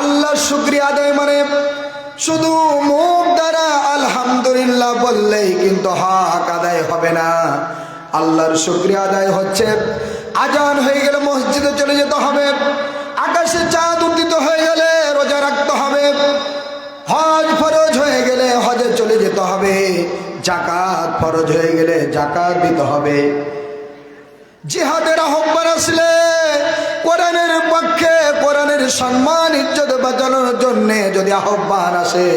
আল্লাহ শুক্রিয়া আদায় মানে শুধু মুখ দ্বারা আলহামদুলিল্লাহ বললেই কিন্তু হক আদায় হবে না। আল্লাহর শুক্রিয়া আদায় হচ্ছে, আজান হয়ে গেলে মসজিদে চলে যেতে হবে, আকাশে চাঁদ উদিত হয়ে গেলে রোজা রাখতে হবে, হজ ফরজ হয়ে গেলে হজে চলে যেতে হবে জাকাত ফরজ হয়ে গেলে জাকাত দিতে হবে। জিহাদের আহ্বান আসলে কোরআনের সম্মান, ইজ্জত বাঁচানোর জন্য যদি আহ্বান আসে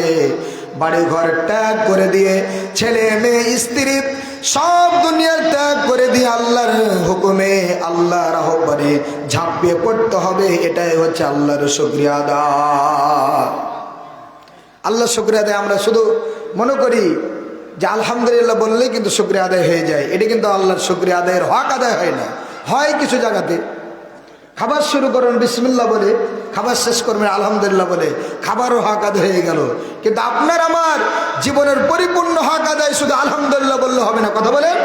বাড়ি ঘর ত্যাগ করে দিয়ে ছেলে, মেয়ে, স্ত্রী সব দুনিয়ার ত্যাগ করে দিয়ে আল্লাহর হুকুমে, আল্লাহর আহ্বানে ঝাঁপিয়ে পড়তে হবে, এটাই হচ্ছে আল্লাহর শুক্রিয়া আদা। আল্লাহ শুক্রিয়া আদায় আমরা শুধু মনে করি যে আলহামদুলিল্লাহ বললেই কিন্তু শুক্রিয়া আদায় হয়ে যায়, এটি কিন্তু আল্লাহর শুক্রিয়া আদায়ের হক আদায় হয় না। হয় কিছু জায়গাতে। খাবার শুরু করবেন বিসমিল্লা বলে খাবার শেষ করবেন, আলহামদুলিল্লাহ বলে, খাবারও হক আদায় হয়ে গেল। কিন্তু আপনার আমার জীবনের পরিপূর্ণ হক আদায় শুধু আলহামদুলিল্লাহ বললে হবে না, কথা বলেন?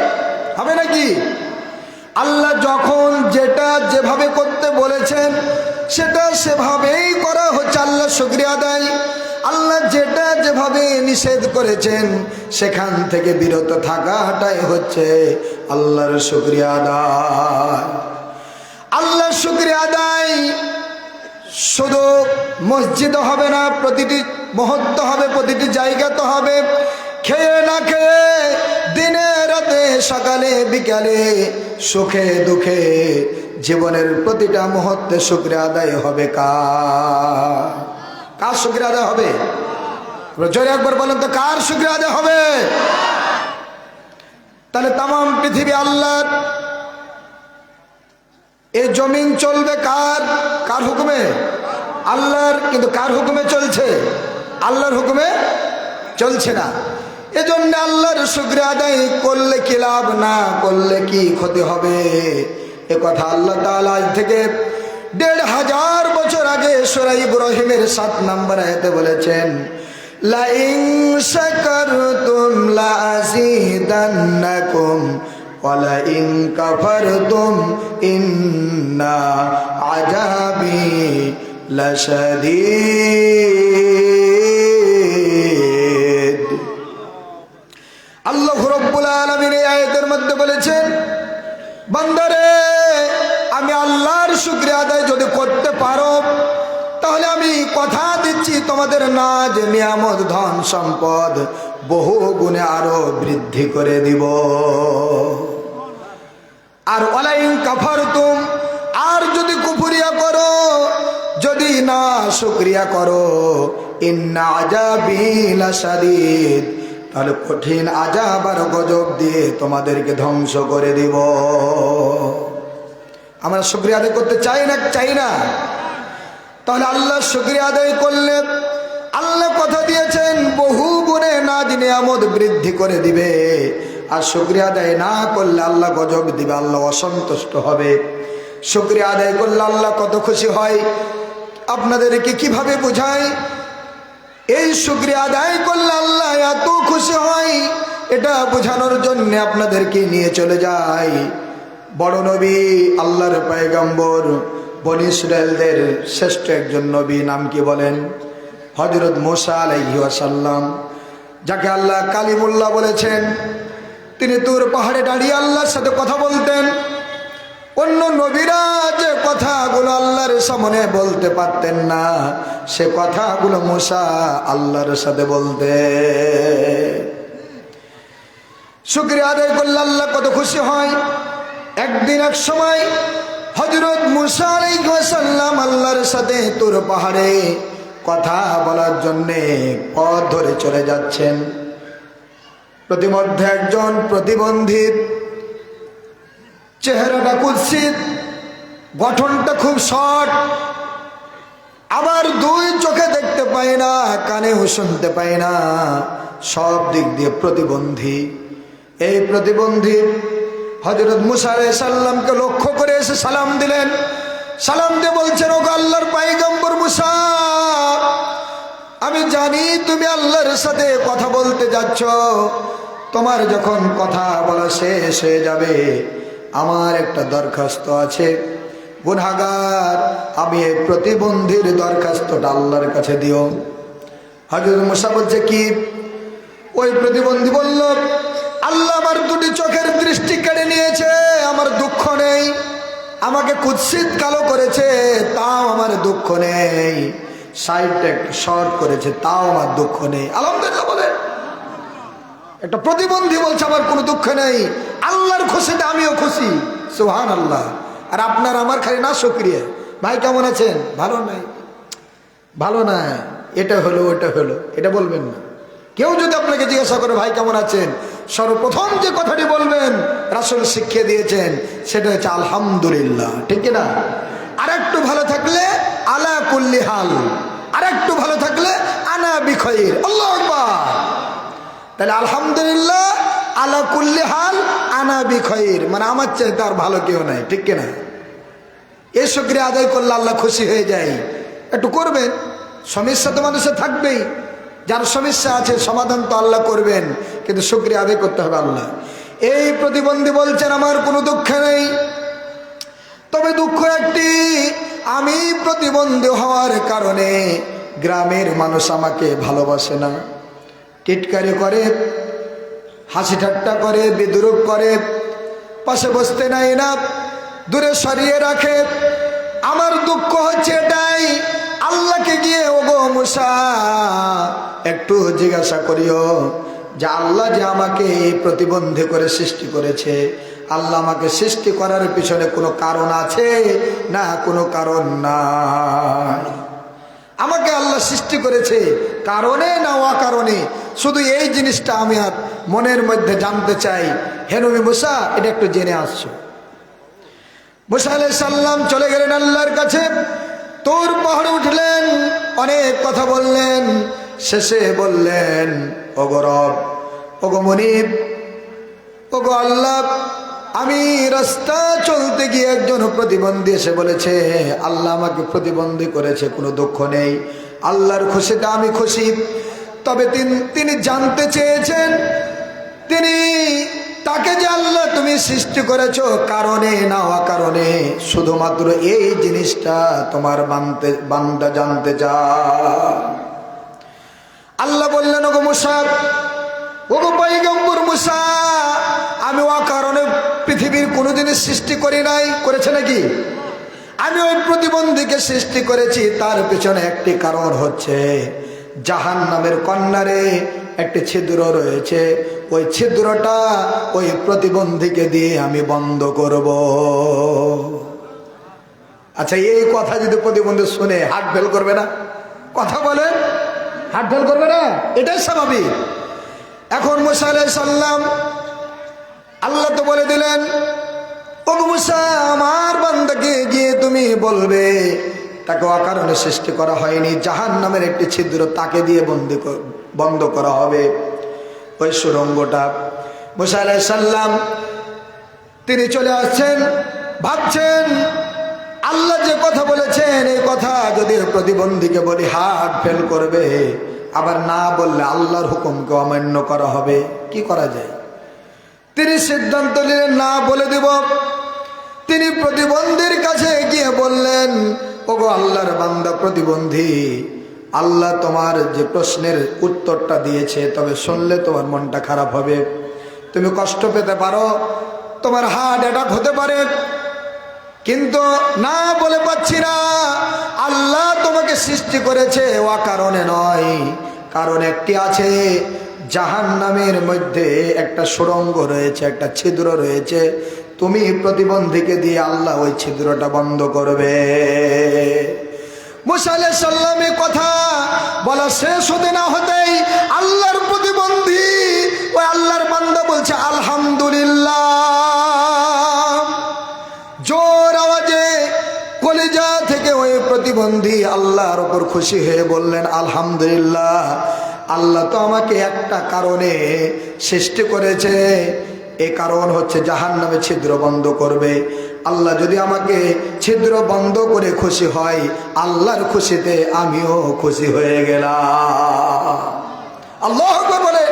হবে নাকি আল্লাহ যখন যেটা যেভাবে করতে বলেছেন, সেটা সেভাবেই করা হচ্ছে, আল্লাহ শুক্রিয়া আদায়। আল্লাহ যেটা যেভাবে নিষেধ করেছেন, সেখান থেকে বিরত থাকাটাই হচ্ছে আল্লাহর শুক্রিয়া আদায়। আল্লাহর শুক্রিয়া আদায় শুধু মসজিদ হবে না, প্রতিটি মুহূর্ত হবে, প্রতিটি জায়গা তো হবে। খেয়ে না খেয়ে দিনে রাতে, সকালে বিকালে সুখে দুঃখে জীবনের প্রতিটা মুহূর্তে শুক্রিয়া আদায় হবে কার? কার শুক্রিয়া আদায় হবে? জোরে একবার বলেন তো, কার শুক্রিয়া আদায় হবে? তাহলে তাম, পৃথিবী আল্লাহর এই জমিন চলবে কার? কার হুকুমে? আল্লাহর, কিন্তু কার হুকুমে চলছে? আল্লাহর হুকুমে চলছে না। এজন্য আল্লাহর শুক্রিয়া আদায় করলে কি লাভ? না করলে কি ক্ষতি হবে? এ কথা আল্লাহ তাআলা আজ থেকে দেড় হাজার বছর আগে সোরা ইব্রাহিমের সাত নম্বর আয়াতে বলেছেন লাইং শাকারতুম লাযিদান্নাকুম ওয়ালাইন কাফারতুম ইন্না আযাবি লাশাদীদ। আল্লাহ রব্বুল আলামিন এই আয়াতের মধ্যে বলেছেন, বান্দারে, আমি আল্লাহর শুক্রিয়া আদায় যদি করতে পারো, তাহলে আমি কথা দিচ্ছি তোমাদের নাজ, নিয়ামত, ধন সম্পদ বহু গুণে আরও বৃদ্ধি করে দিব। আর অলাইন কাফার তুম আর যদি কুফুরিয়া করো, যদি না শুক্রিয়া করো তাহলে কঠিন আজাব আর গজব দিয়ে তোমাদেরকে ধ্বংস করে দিব। আমরা শুক্রিয়া আদায় করতে চাই না চাই না? তাহলে আল্লাহ শুক্রিয়া আদায় করলে, আল্লাহ কথা দিয়েছেন, বহু গুণে না দিনে আমদ বৃদ্ধি করে দিবে। আর শুক্রিয়া আদায় না করলে আল্লাহ গজব দিবে, আল্লাহ অসন্তুষ্ট হবে। শুক্রিয়া আদায় করলে আল্লাহ কত খুশি হয়। আপনাদেরকে কীভাবে বোঝায় এই শুক্রিয়া আদায় করলে আল্লাহ এত খুশি হয়, এটা বোঝানোর জন্য আপনাদেরকে নিয়ে চলে যায় বড় নবী, আল্লাহর পায়গম্বর, বন শ্রেষ্ঠ একজন নবী, নাম কি বলেন? হজরত মোসা আলাইহি ওয়াসাল্লাম, যাকে আল্লাহ কালিমুল্লাহ বলেছেন। তিনি তুর পাহাড়ে দাঁড়িয়ে আল্লাহর সাথে কথা বলতেন। অন্য নবীরা যে কথাগুলো আল্লাহর সামনে বলতে পারতেন না, সে কথাগুলো মোসা আল্লাহর সাথে বলতে শুক্রিয়া আদায় করলে আল্লাহ কত খুশি হয়। একদিন এক সময় হজরত মুসা আল্লাহর সাথে তোর পাহাড়ে কথা বলার জন্যে পথ ধরে চলে যাচ্ছেন। প্রতিমধ্যে একজন প্রতিবন্ধী চেহারাটা কুৎসিত গঠনটা খুব শর্ট। আবার দুই চোখে দেখতে পায় না কানেও শুনতে পায় না। সব দিক দিয়ে প্রতিবন্ধী। এই প্রতিবন্ধী হজরত মুসা সাল্লামকে লক্ষ্য করে এসে সালাম দিলেন। সালাম দিয়ে বলছেন ও আল্লাহর পাইগম্বর মুসা, আমি জানি তুমি আল্লাহর সাথে কথা বলতে যাচ্ছ। তোমার যখন কথা বলা শেষ হয়ে যাবে, আমার একটা দরখাস্ত আছে। গুনাগার আমি এই প্রতিবন্ধীর দরখাস্তটা আল্লাহর কাছে দিও। হজরত মুসা বলছে, কি? ওই প্রতিবন্ধী বলল, আল্লাহ আমার দুটি চোখের দৃষ্টি কেড়ে নিয়েছে, আমার দুঃখ নেই। আমাকে কুৎসিত কালো করেছে, তাও আমার দুঃখ নেই। সাইডটা একটু শর্ট করেছে, তাও আমার দুঃখ নেই। আলহামদুলিল্লাহ বলে একটা প্রতিবন্ধী বলছে, আমার কোনো দুঃখ নেই। আল্লাহর খুশিতে আমিও খুশি। সুহান আল্লাহ আর আপনার আমার খালি না সক্রিয় ভাই, কেমন আছেন? ভালো নাই। ভালো না। এটা হলো, ওটা হলো। এটা বলবেন না। কেউ যদি আপনাকে জিজ্ঞাসা করে, ভাই, কেমন আছেন? সর্বপ্রথম যে কথাটি বলবেন, রাসুল শিখিয়ে দিয়েছেন, সেটা হচ্ছে, আলহামদুলিল্লাহ। ঠিক না আর একটু ভালো থাকলে, আলা কুল্লি হাল। আর একটু ভালো থাকলে, আনা বিখয়ের। আল্লাহ তাহলে আলহামদুলিল্লাহ আলা কুল্লি হাল আনা বিখয়ের মানে আমার চাইতে আর ভালো কেউ নাই, ঠিক কিনা? এ শুক্রিয়া আদায় করলে আল্লাহ খুশি হয়ে যায়। একটু করবেন সমস্যা তো মানুষের থাকবেই। যার সমস্যা আছে সমাধান তো আল্লাহ করবেন, কিন্তু শুক্রিয়া আদায় করতে হবে আল্লাহ। এই প্রতিবন্ধী বলছেন, আমার কোনো দুঃখ নেই। তবে দুঃখ একটি, আমি প্রতিবন্ধী হওয়ার কারণে গ্রামের মানুষ আমাকে ভালোবাসে না। টিটকারি করে, হাসি ঠাট্টা করে, বিদ্রুপ করে, পাশে বসতে নাই না, দূরে সরিয়ে রাখে। আমার দুঃখ হচ্ছে এটাই, আল্লাহকে গিয়ে, ওগো মুসা, একটু জিজ্ঞাসা করিও যে আল্লাহ যে আমাকে এই প্রতিবন্ধী করে সৃষ্টি করেছে, আল্লাহ আমাকে সৃষ্টি করার পিছনে কোনো কারণ আছে না কোনো কারণ না আমাকে আল্লাহ সৃষ্টি করেছে, কারণে না অকারণে? শুধু এই জিনিসটা আমি আর মনের মধ্যে জানতে চাই। হেনবি মুসা, এটা একটু জেনে আসছো। মুসা সাল্লাম চলে গেলেন আল্লাহর কাছে। তোর পাহাড়ে উঠলেন, অনেক কথা বললেন, শেষে বললেন, ওগো রব, ওগো মনিব, ওগো আল্লাহ, আমি রাস্তা চলতে গিয়ে একজন প্রতিবন্ধী এসে বলেছে, আল্লাহ আমাকে প্রতিবন্ধী করেছে, কোনো দুঃখ নেই। আল্লাহর খুশিতে আমি খুশি। তবে তিন- জানতে চেয়েছেন। তিনি তাকে যে আল্লাহ তুমি সৃষ্টি করেছ কারণে না অকারণে। শুধুমাত্র এই জিনিসটা তোমার বানতে বান্দা জানতে চা আল্লাহ বললেন, ওগো মুসা, ওগো পৈগম্বর মুসা, আমি অকারণে পৃথিবীর কোনো জিনিস সৃষ্টি করি নাই। করেছে নাকি? আমি ওই প্রতিবন্ধীকে সৃষ্টি করেছি, তার পেছনে একটি কারণ হচ্ছে জাহান নামের কন্যারে একটি ছিদ্র রয়েছে। ওই ছিদ্রটা ওই প্রতিবন্ধীকে দিয়ে আমি বন্ধ করব। আচ্ছা এই কথা যদি প্রতিবন্ধী শুনে হাট ফেল করবে না? কথা বলে। হাট ফেল করবে না? এটাই স্বাভাবিক। এখন মুসা সাল্লাম আল্লাহ তো বলে দিলেন ও মুসা আমার বান্দাকে গিয়ে তুমি বলবে তাকে অকারণে সৃষ্টি করা হয়নি। জাহান নামের একটি ছিদ্র তাকে দিয়ে বন্দি বন্ধ করা হবে। ওই সুরঙ্গটা মুসা আলাই সাল্লাম তিনি চলে আসছেন, ভাবছেন, আল্লাহ যে কথা বলেছেন, এই কথা যদি প্রতিবন্ধীকে বলি হার্ট ফেল করবে, আবার না বললে আল্লাহর হুকুমকে অমান্য করা হবে, কি করা যায়? তিনি সিদ্ধান্ত নিলেন, না বলে দিব। তিনি প্রতিবন্ধীর কাছে গিয়ে বললেন ওগো আল্লাহর বান্দা প্রতিবন্ধী, আল্লাহ তোমার যে প্রশ্নের উত্তরটা দিয়েছে, তবে শুনলে তোমার মনটা খারাপ হবে। তুমি কষ্ট পেতে পারো, তোমার হার্ট অ্যাটাক হতে পারে। কিন্তু না বলে পাচ্ছি না, আল্লাহ তোমাকে সৃষ্টি করেছে ও কারণে নয়। কারণ একটি আছে জাহান নামের মধ্যে একটা সুরঙ্গ রয়েছে, একটা ছিদ্র রয়েছে। তুমি প্রতিবন্ধীকে দিয়ে আল্লাহ ওই ছিদ্রটা বন্ধ করবে। মুসালে সাল্লামে কথা বলা শেষ হতে না হতেই আল্লাহর প্রতিবন্ধী ওই আল্লাহর বান্দা বলছে, আলহামদুলিল্লাহ। জোর আওয়াজে কলিজা থেকে ওই প্রতিবন্ধী আল্লাহর ওপর খুশি হয়ে বললেন, আলহামদুলিল্লাহ, আল্লাহ তো আমাকে একটা কারণে সৃষ্টি করেছে। এ কারণ হচ্ছে জাহান নামে ছিদ্র বন্ধ করবে। আল্লাহ যদি আমাকে ছিদ্র বন্ধ করে খুশি হয়, আল্লাহর খুশিতে আমিও খুশি হয়ে গেলাম। আল্লাহ বলে,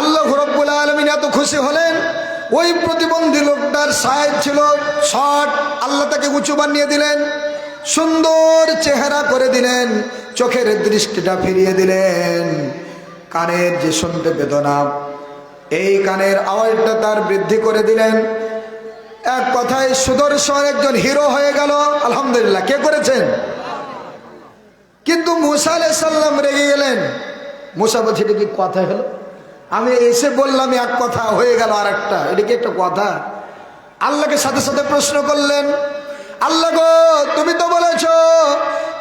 আল্লাহ রব্বুল আলমিন এত খুশি হলেন, ওই প্রতিবন্ধী লোকটার সাহেব ছিল শট আল্লাহ তাকে উঁচু বানিয়ে দিলেন, সুন্দর চেহারা করে দিলেন, চোখের দৃষ্টিটা ফিরিয়ে দিলেন। কানের যে শুনতে পেত না এই কানের আওয়াজটা তার বৃদ্ধি করে দিলেন। এক কথায় সুদর্শন একজন হিরো হয়ে গেল। আলহামদুলিল্লাহ, কে করেছেন? কিন্তু মুসা সাল্লাম রেগে গেলেন। মুসা বলছে, এটা কি কথা হলো? আমি এসে বললাম, এক কথা হয়ে গেল আর একটা এটা কি একটা কথা? আল্লাহকে সাথে সাথে প্রশ্ন করলেন, আল্লাহ গো, তুমি তো বলেছ,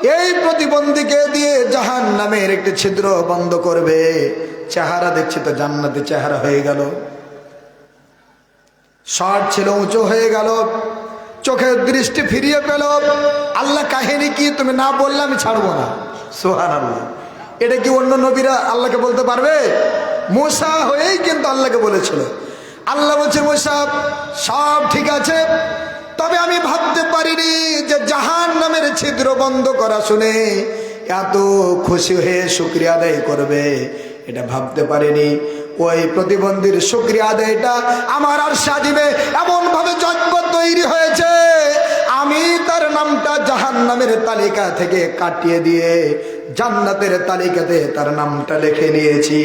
এই প্রতিবন্ধীকে দিয়ে জাহান নামের একটি ছিদ্র বন্ধ করবে। চেহারা দেখছি তো জান্নাতে চেহারা হয়ে গেল। শট ছিল, উঁচু হয়ে গেল। চোখের দৃষ্টি ফিরিয়ে পেল। আল্লাহ কাহিনী কি তুমি না বললে আমি ছাড়বো না। সোহান আল্লাহ এটা কি অন্য নবীরা আল্লাহকে বলতে পারবে? মুসা হয়েই কিন্তু আল্লাহকে বলেছিল। আল্লাহ বলছে, মুসা, সব ঠিক আছে। তবে আমি ভাবতে পারিনি যে জাহান নামের ছিদ্র বন্ধ করা শুনে এত খুশি হয়ে শুক্রিয়া আদায় করবে। এটা ভাবতে পারিনি। ওই প্রতিবন্ধীর শুক্রিয়া আদায়টা আমার আর সাজিবে এমন ভাবে জজবত তৈরি হয়েছে। আমি তার নামটা জাহান নামের তালিকা থেকে কাটিয়ে দিয়ে জান্নাতের তালিকাতে তার নামটা লিখে নিয়েছি।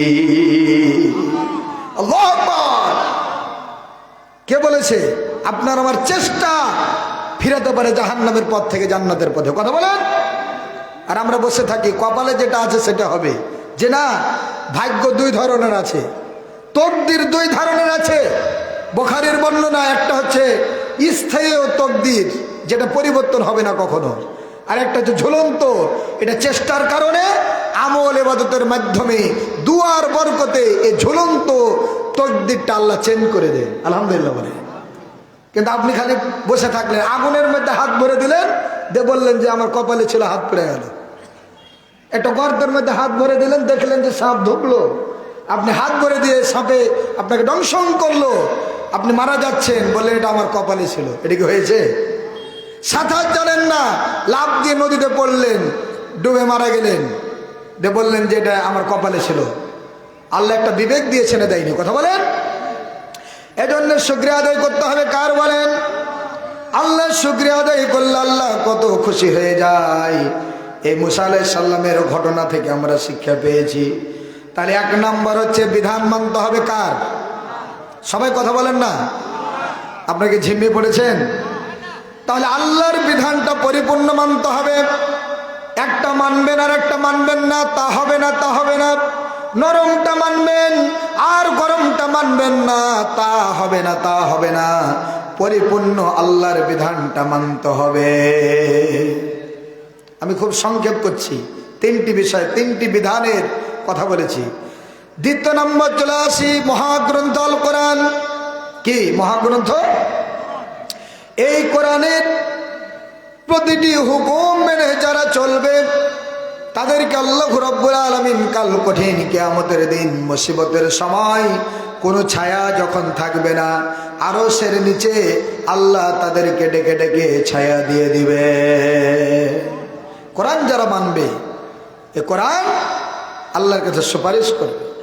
কে বলেছে? আপনার আমার চেষ্টা ফিরাতে পারে জাহান নামের পথ থেকে জান্নাতের পথে। কথা বলেন। আর আমরা বসে থাকি, কপালে যেটা আছে সেটা হবে। যে না ভাগ্য দুই ধরনের আছে। তকদির দুই ধরনের আছে। বোখারের বর্ণনা একটা হচ্ছে স্থায়ী তকদির, যেটা পরিবর্তন হবে না কখনো। আর একটা হচ্ছে ঝুলন্ত, এটা চেষ্টার কারণে আমল এবাদতের মাধ্যমে দুয়ার বরকতে এই ঝুলন্ত তকদিরটা আল্লাহ চেঞ্জ করে দেন। আলহামদুলিল্লাহ বলে। কিন্তু আপনি খালি বসে থাকলেন, আগুনের মধ্যে হাত ভরে দিলেন, দিয়ে বললেন যে আমার কপালে ছিল হাত পড়ে গেল। একটা গর্তের মধ্যে হাত ভরে দিলেন, দেখলেন যে সাপ ঢুকলো আপনি হাত ভরে দিয়ে সাপে আপনাকে দংশন করল। আপনি মারা যাচ্ছেন বললেন এটা আমার কপালে ছিল। এটা কি হয়েছে? সাঁতার জানেন না লাভ দিয়ে নদীতে পড়লেন, ডুবে মারা গেলেন। দিয়ে বললেন যে এটা আমার কপালে ছিল। আল্লাহ একটা বিবেক দিয়েছেন না দেয়নি। কথা বলেন? এজন্য শুক্রিয়া আদায় করতে হবে, কার বলেন? আল্লাহ শুক্রিয়া আদায় করলে আল্লাহ কত খুশি হয়ে যায়। এই মুসা আলাই সাল্লামের ঘটনা থেকে আমরা শিক্ষা পেয়েছি। তাহলে এক নম্বর হচ্ছে বিধান মানতে হবে কার? সবাই কথা বলেন না? আপনাকে ঝিমিয়ে পড়েছেন? তাহলে আল্লাহর বিধানটা পরিপূর্ণ মানতে হবে। একটা মানবেন আর একটা মানবেন না, তা হবে না, তা হবে না। নরমটা মানবেন আর গরমটা মানবেন না, তা হবে না, তা হবে না। পরিপূর্ণ আল্লাহর বিধানটা মানতে হবে। আমি খুব সংক্ষেপ করছি। তিনটি বিষয়, তিনটি বিধানের কথা বলেছি। দ্বিতীয় নম্বর চলে আসি, মহাগ্রন্থ আল কোরআন। কি মহাগ্রন্থ? এই কোরআনের প্রতিটি হুকুম মেনে যারা চলবে, তাদেরকে আল্লাহ রব্বুল আলমিন কাল কঠিন কেয়ামতের দিন, মুসিবতের সময় কোনো ছায়া যখন থাকবে না আরও সের নিচে আল্লাহ তাদেরকে ডেকে ডেকে ছায়া দিয়ে দিবে। কোরআন যারা মানবে এ কোরআন আল্লাহর কাছে সুপারিশ করবে।